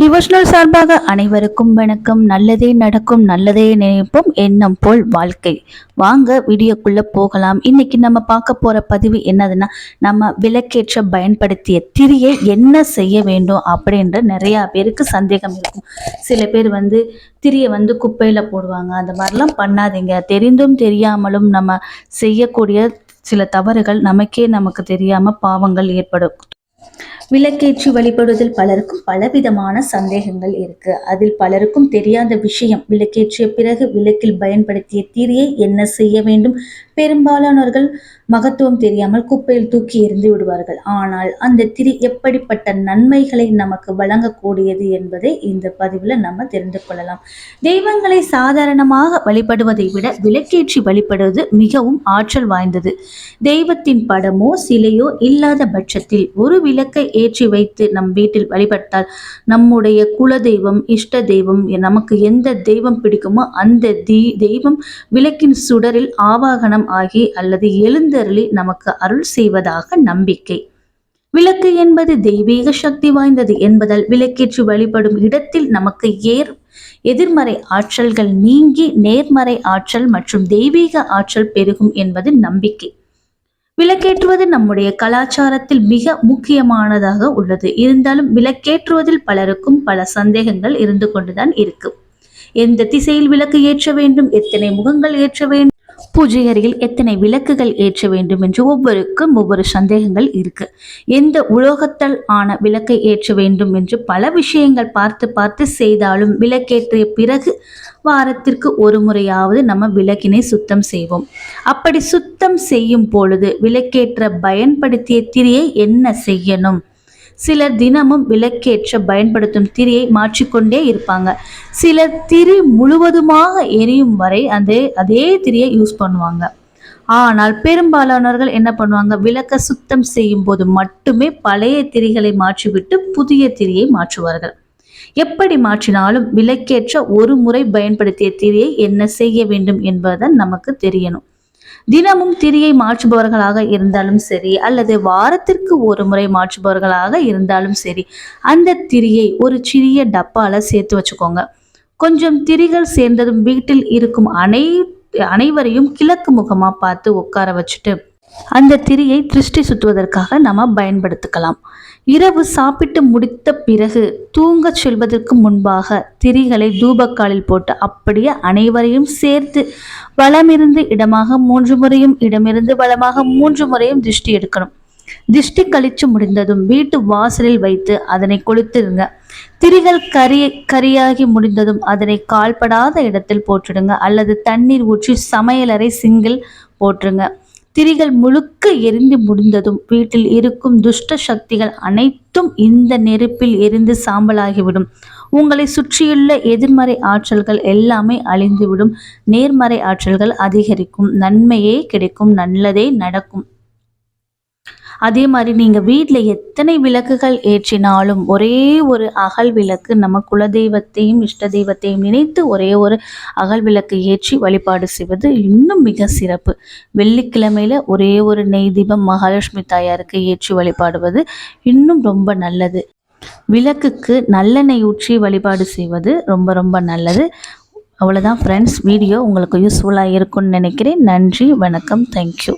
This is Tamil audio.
டிவோஷனல் சார்பாக அனைவருக்கும் வணக்கம். நல்லதே நடக்கும் நல்லதே நினைப்போம் எண்ணம் போல் வாழ்க்கை. வாங்க வீடியோக்குள்ளே போகலாம். இன்னைக்கு நம்ம பார்க்க போகிற பதிவு என்னதுன்னா நம்ம விளக்கேற்ற பயன்படுத்திய திரியை என்ன செய்ய வேண்டும் அப்படின்ற நிறையா பேருக்கு சந்தேகம் இருக்கும். சில பேர் வந்து திரியை வந்து குப்பையில் போடுவாங்க. அந்த மாதிரிலாம் பண்ணாதீங்க. தெரிந்தும் தெரியாமலும் நம்ம செய்யக்கூடிய சில தவறுகள் நமக்கே நமக்கு தெரியாமல் பாவங்கள் ஏற்படும். விளக்கேற்றி வழிபடுவதில் பலருக்கும் பலவிதமான சந்தேகங்கள் இருக்கு. அதில் பலருக்கும் தெரியாத விஷயம் விளக்கேற்றிய பிறகு விளக்கில் பயன்படுத்திய தீரியை என்ன செய்ய வேண்டும்? பெரும்பாலானவர்கள் மகத்துவம் தெரியாமல் குப்பையில் தூக்கி எறிந்து விடுவார்கள். ஆனால் அந்த திரி எப்படிப்பட்ட நன்மைகளை நமக்கு வழங்கக்கூடியது என்பதை இந்த பதிவில் நம்ம தெரிந்து கொள்ளலாம். தெய்வங்களை சாதாரணமாக வழிபடுவதை விட விளக்கேற்றி வழிபடுவது மிகவும் ஆற்றல் வாய்ந்தது. தெய்வத்தின் படமோ சிலையோ இல்லாத பட்சத்தில் ஒரு விளக்கை ஏற்றி வைத்து நம் வீட்டில் வழிபட்டால் நம்முடைய குல தெய்வம் இஷ்ட தெய்வம் நமக்கு எந்த தெய்வம் பிடிக்குமோ அந்த தெய்வம் விளக்கின் சுடரில் ஆவாகனம் ஆகி அல்லது எழுந்தருளி நமக்கு அருள் செய்வதாக நம்பிக்கை. விளக்கு என்பது தெய்வீக சக்தி வாய்ந்தது என்பதால் விளக்கேற்றி வழிபடும் இடத்தில் நமக்கு ஏர் எதிர்மறை ஆற்றல்கள் நீங்கி நேர்மறை ஆற்றல் மற்றும் தெய்வீக ஆற்றல் பெருகும் என்பது நம்பிக்கை. விளக்கேற்றுவது நம்முடைய கலாச்சாரத்தில் மிக முக்கியமானதாக உள்ளது. இருந்தாலும் விளக்கேற்றுவதில் பலருக்கும் பல சந்தேகங்கள் இருந்து கொண்டுதான் இருக்கும். எந்த திசையில் விளக்கு ஏற்ற வேண்டும் எத்தனை முகங்கள் ஏற்ற வேண்டும் பூஜை அறையில் எத்தனை விளக்குகள் ஏற்ற வேண்டும் என்று ஒவ்வொருக்கும் ஒவ்வொரு சந்தேகங்கள் இருக்கு. எந்த உலோகத்தால் ஆன விளக்கை ஏற்ற வேண்டும் என்று பல விஷயங்கள் பார்த்து பார்த்து செய்தாலும் விளக்கேற்றிய பிறகு வாரத்திற்கு ஒரு முறையாவது நம்ம விளக்கினை சுத்தம் செய்வோம். அப்படி சுத்தம் செய்யும் பொழுது விளக்கேற்ற பயன்படுத்திய திரியை என்ன செய்யணும்? சிலர் தினமும் விளக்கேற்ற பயன்படுத்தும் திரியை மாற்றிக்கொண்டே இருப்பாங்க. சிலர் திரி முழுவதுமாக எரியும் வரை அதே அதே திரியை யூஸ் பண்ணுவாங்க. ஆனால் பெரும்பாலானவர்கள் என்ன பண்ணுவாங்க? விளக்க சுத்தம் செய்யும் போது மட்டுமே பழைய திரிகளை மாற்றிவிட்டு புதிய திரியை மாற்றுவார்கள். எப்படி மாற்றினாலும் விளக்கேற்ற ஒரு முறை பயன்படுத்திய திரியை என்ன செய்ய வேண்டும் என்பதுதான் நமக்கு தெரியணும். தினமும் திரியை மாற்றுபவர்களாக இருந்தாலும் சரி அல்லது வாரத்திற்கு ஒரு முறை மாற்றுபவர்களாக இருந்தாலும் சரி அந்த திரியை ஒரு சிறிய டப்பால சேர்த்து வச்சுக்கோங்க. கொஞ்சம் திரிகள் சேர்ந்ததும் வீட்டில் இருக்கும் அனை அனைவரையும் கிழக்கு முகமா பார்த்து உட்கார வச்சுட்டு அந்த திரியை திருஷ்டி சுற்றுவதற்காக நாம் பயன்படுத்திக்கலாம். இரவு சாப்பிட்டு முடித்த பிறகு தூங்கச் செல்வதற்கு முன்பாக திரிகளை தூபக்காலில் போட்டு அப்படியே அனைவரையும் சேர்த்து வளமிருந்து இடமாக மூன்று முறையும் இடமிருந்து வளமாக மூன்று முறையும் திருஷ்டி எடுக்கணும். திருஷ்டி கழிச்சு முடிந்ததும் வீட்டு வாசலில் வைத்து அதனை கொளுத்திடுங்க. திரிகள் கரி கரியாகி முடிந்ததும் அதனை கால்படாத இடத்தில் போட்டுடுங்க. அல்லது தண்ணீர் ஊற்றி சமையலறை சிங்கில் போட்டுருங்க. திரிகள் முழுக்க எரிந்து முடிந்ததும் வீட்டில் இருக்கும் துஷ்ட சக்திகள் அனைத்தும் இந்த நெருப்பில் எரிந்து சாம்பலாகிவிடும். உங்களை சுற்றியுள்ள எதிர்மறை ஆற்றல்கள் எல்லாமே அழிந்துவிடும். நேர்மறை ஆற்றல்கள் அதிகரிக்கும். நன்மையே கிடைக்கும். நல்லதே நடக்கும். அதே மாதிரி நீங்கள் வீட்டில் எத்தனை விளக்குகள் ஏற்றினாலும் ஒரே ஒரு அகல் விளக்கு நம்ம குலதெய்வத்தையும் இஷ்ட தெய்வத்தையும் நினைத்து ஒரே ஒரு அகல் விளக்கு ஏற்றி வழிபாடு செய்வது இன்னும் மிக சிறப்பு. வெள்ளிக்கிழமையில் ஒரே ஒரு நெய் தீபம் மகாலட்சுமி தாயாருக்கு ஏற்றி வழிபாடுவது இன்னும் ரொம்ப நல்லது. விளக்குக்கு நல்லெண்ணெய் ஊற்றி வழிபாடு செய்வது ரொம்ப ரொம்ப நல்லது. அவ்வளோதான் ஃப்ரெண்ட்ஸ் வீடியோ உங்களுக்கு யூஸ்ஃபுல்லாக இருக்கும்னு நினைக்கிறேன். நன்றி வணக்கம். தேங்க்யூ